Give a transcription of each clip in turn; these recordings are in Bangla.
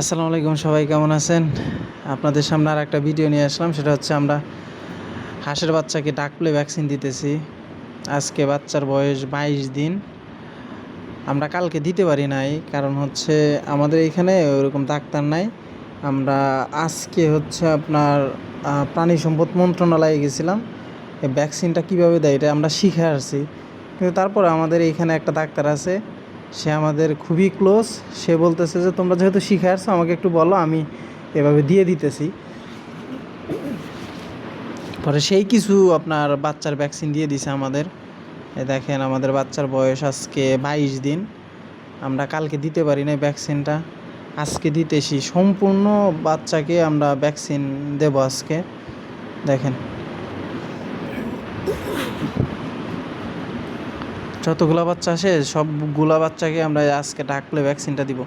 আসসালামু আলাইকুম সবাই, কেমন আছেন? আপনাদের সামনে আর একটা ভিডিও নিয়ে আসলাম, সেটা হচ্ছে আমরা হাঁসের বাচ্চাকে ডাকপ্লে ভ্যাকসিন দিতেছি। আজকে বাচ্চার বয়স বাইশ দিন। আমরা কালকে দিতে পারি নাই, কারণ হচ্ছে আমাদের এখানে ওরকম ডাক্তার নাই। আমরা আজকে হচ্ছে আপনার প্রাণী সম্পদ মন্ত্রণালয়ে গেছিলাম। ভ্যাকসিনটা কীভাবে দেয় এটা আমরা শিখে আসছি। কিন্তু তারপরে আমাদের এইখানে একটা ডাক্তার আছে সে আমাদের খুবই ক্লোজ সে বলতেছে যে, তোমরা যেহেতু শিখে আসছো, আমাকে একটু বলো, আমি এভাবে দিয়ে দিতেছি। পরে সেই কিছু আপনার বাচ্চার ভ্যাকসিন দিয়ে দিছে আমাদের। দেখেন, আমাদের বাচ্চার বয়স আজকে বাইশ দিন। আমরা কালকে দিতে পারি না ভ্যাকসিনটা আজকে দিতেছি। সম্পূর্ণ বাচ্চাকে আমরা ভ্যাকসিন দেবো আজকে। দেখেন। যতগুলো বাচ্চা আসে, সবগুলা বাচ্চাকে আমরা আজকে ডাকলে ভ্যাকসিনটা দিব।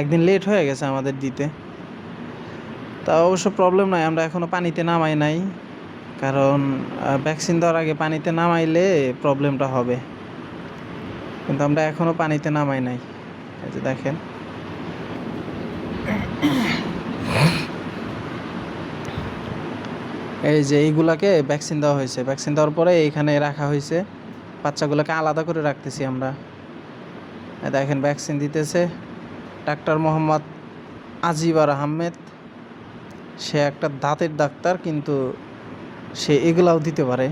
একদিন লেট হয়ে গেছে আমাদের দিতে। তা অবশ্য প্রবলেম নাই, আমরা এখনও পানিতে নামাই নাই। কারণ ভ্যাকসিন দেওয়ার আগে পানিতে নামাইলে প্রবলেমটা হবে। কিন্তু আমরা এখনও পানিতে নামাই নাই। এই যে দেখেন। এই যে এইগুলাকে ভ্যাকসিন দেওয়া হয়েছে। ভ্যাকসিন দেওয়ার পরে এইখানে রাখা হয়েছে। বাচ্চাগুলোকে আলাদা করে রাখতেছি আমরা। দেখেন ভ্যাকসিন দিতেছে। ডাক্তার মোহাম্মদ আজিবার আহমেদ, সে একটা দাঁতের ডাক্তার, কিন্তু সে এগুলাও দিতে পারে।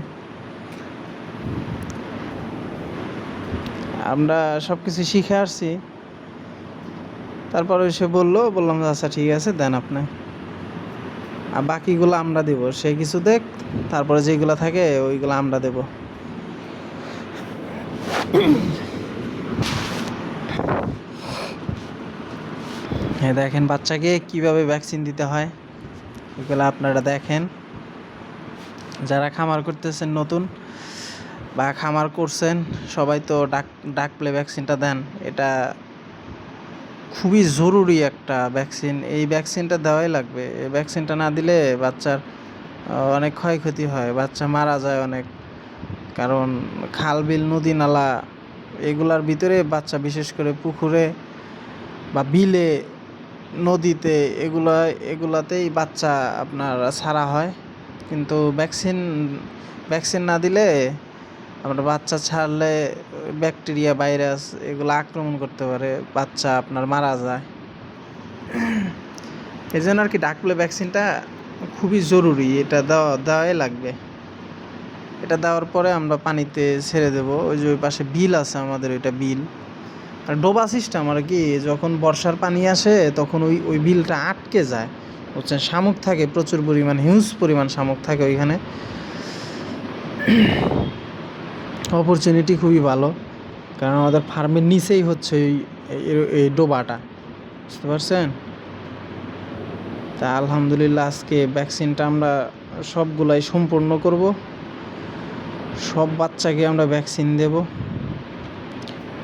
আমরা সব কিছু শিখে আসছি। তারপরে সে বলল, বললাম আচ্ছা ঠিক আছে, দেন আপনি। আর বাকিগুলো আমরা দেব। সে কিছু দেখ, তারপরে যেগুলো থাকে, ওইগুলো আমরা দেব। হ্যাঁ দেখেন বাচ্চাকে কীভাবে ভ্যাকসিন দিতে হয়। এগুলো আপনারা দেখেন। যারা খামার করতেছেন নতুন বা খামার করছেন, সবাই তো ডাক ডাক প্লে ভ্যাকসিনটা দেন। এটা খুবই জরুরি একটা ভ্যাকসিন এই ভ্যাকসিনটা দেওয়াই লাগবে। এই ভ্যাকসিনটা না দিলে বাচ্চার অনেক ক্ষয়ক্ষতি হয়। বাচ্চা মারা যায় অনেক। কারণ খাল, বিল, নদী, নালা এগুলার ভিতরে বাচ্চা বিশেষ করে পুকুরে বা বিলে, নদীতে এগুলা, এগুলাতেই বাচ্চা আপনার ছাড়া হয়। কিন্তু ভ্যাকসিন ভ্যাকসিন না দিলে আপনার বাচ্চা ছাড়লে ব্যাকটেরিয়া, ভাইরাস এগুলো আক্রমণ করতে পারে, বাচ্চা আপনার মারা যায়। এই জন্য আর কি ডাকলে ভ্যাকসিনটা খুবই জরুরি, এটা দেওয়া, দেওয়াই লাগবে। এটা দেওয়ার পরে আমরা পানিতে ছেড়ে দেব। ওই যে ওই পাশে বিল আছে আমাদের, ওইটা বিল। আর ডোবা সিস্টেম আর কি, যখন বর্ষার পানি আসে, তখন ওই ওই বিলটা আটকে যায়। বুঝছেন? শামুক থাকে, প্রচুর পরিমাণ হিউজ পরিমাণ শামুক থাকে ওইখানে। অপরচুনিটি খুবই ভালো। কারণ আমাদের ফার্মের নিচেই হচ্ছে এই ডোবাটা। বুঝতে পারছেন? তা আলহামদুলিল্লাহ আজকে ভ্যাকসিনটা আমরা সবগুলাই সম্পূর্ণ করব। সব বাচ্চাকে আমরা ভ্যাকসিন দেব।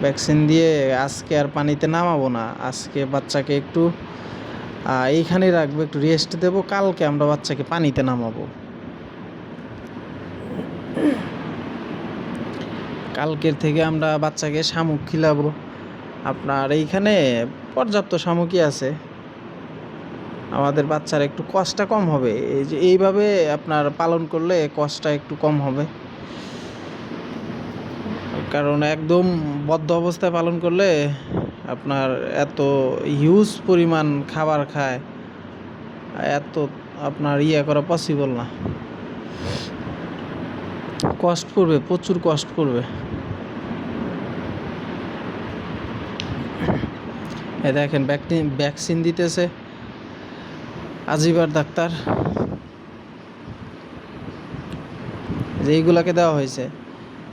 ভ্যাকসিন দিয়ে আজকে আর পানিতে নামাবো না। আজকে বাচ্চাকে একটু এইখানে রাখব, একটু রেস্ট দেবো। কালকে আমরা বাচ্চাকে পানিতে নামাবো। কালকের থেকে আমরা বাচ্চাকে শামুক খিলাবো। আপনার এইখানে পর্যাপ্ত শামুকই আছে। আমাদের বাচ্চার একটু কষ্টটা কম হবে। এই যে এইভাবে আপনার পালন করলে কষ্টটা একটু কম হবে। কারণ একদম বদ্ধ অবস্থায় পালন করলে আপনার এত হিউজ পরিমাণ খাবার খায়, এত আপনার ইয়ে করা পসিবল না। কষ্ট করবে, প্রচুর কষ্ট করবে। এ দেখেন ভ্যাকসিন ভ্যাকসিন দিতেছে আজিবার ডাক্তার। যে এইগুলাকে দেওয়া হয়েছে।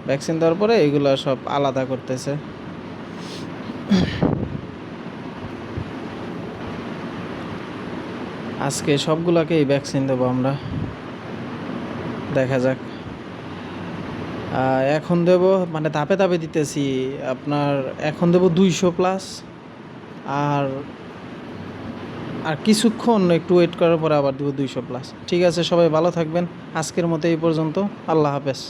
ভ্যাকসিন দেওয়ার পরে এগুলো সব আলাদা করতেছে। আজকে সবগুলাকেই ভ্যাকসিন দেবো আমরা। দেখা যাক। এখন দেব মানে ধাপে ধাপে দিতেছি। আপনার এখন দেব দুইশো প্লাস। আর আর কিছুক্ষণ একটু ওয়েট করার পরে আবার দেবো দুইশো প্লাস। ঠিক আছে, সবাই ভালো থাকবেন। আজকের মতো এই পর্যন্ত। আল্লাহ হাফেজ।